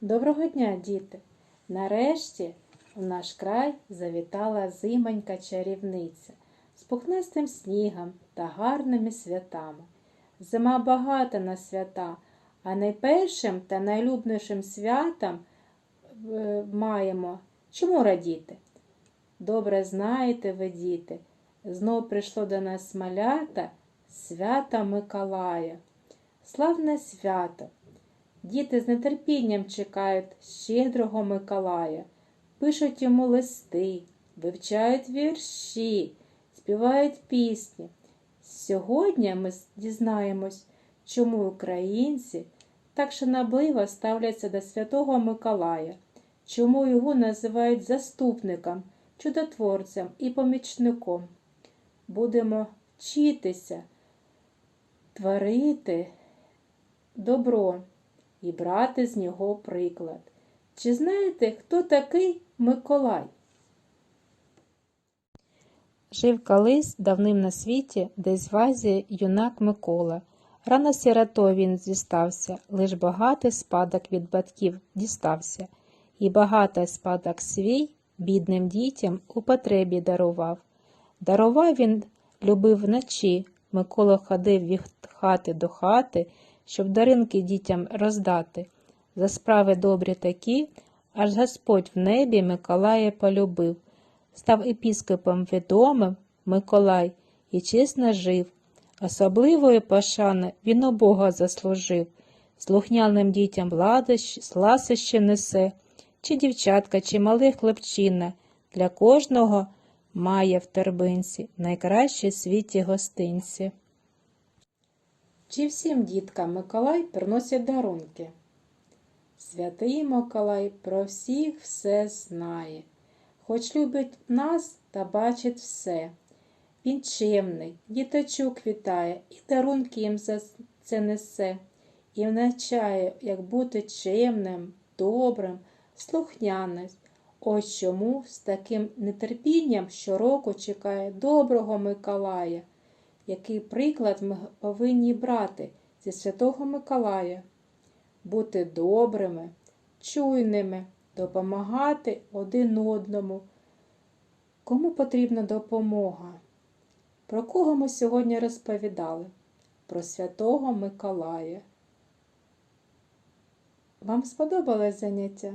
Доброго дня, діти! Нарешті в наш край завітала зимонька чарівниця з пухнастим снігом та гарними святами. Зима багата на свята, а найпершим та найлюбнішим святом е, маємо чому радіти? Добре знаєте ви, діти, знов прийшло до нас малята свята Миколая. Славне свято! Діти з нетерпінням чекають щедрого Миколая, пишуть йому листи, вивчають вірші, співають пісні. Сьогодні ми дізнаємось, чому українці так шанобливо ставляться до Святого Миколая, чому його називають заступником, чудотворцем і помічником. Будемо вчитися, творити добро і брати з нього приклад. Чи знаєте, хто такий Миколай? Жив колись давним на світі, десь в Азії юнак Микола. Рано сіротою він зістався, лиш багатий спадок від батьків дістався, і багатий спадок свій бідним дітям у потребі дарував. Дарував він, любив вночі, Микола ходив від хати до хати, щоб даринки дітям роздати. За справи добрі такі, аж Господь в небі Миколая полюбив. Став епіскопом відомим Миколай і чесно жив. Особливої пошани він у Бога заслужив. Слухняним дітям ладощ, ласище несе, чи дівчатка, чи мале хлопчина. Для кожного має в торбинці найкращі світі гостинці. Чи всім діткам Миколай приносить дарунки? Святий Миколай про всіх все знає, хоч любить нас та бачить все. Він чемний, діточок вітає і дарунки їм за це несе, і навчає, як бути чемним, добрим, слухняним. Ось чому з таким нетерпінням щороку чекає доброго Миколая який приклад ми повинні брати зі Святого Миколая, бути добрими, чуйними, допомагати один одному. Кому потрібна допомога? Про кого ми сьогодні розповідали? Про Святого Миколая. Вам сподобалось заняття?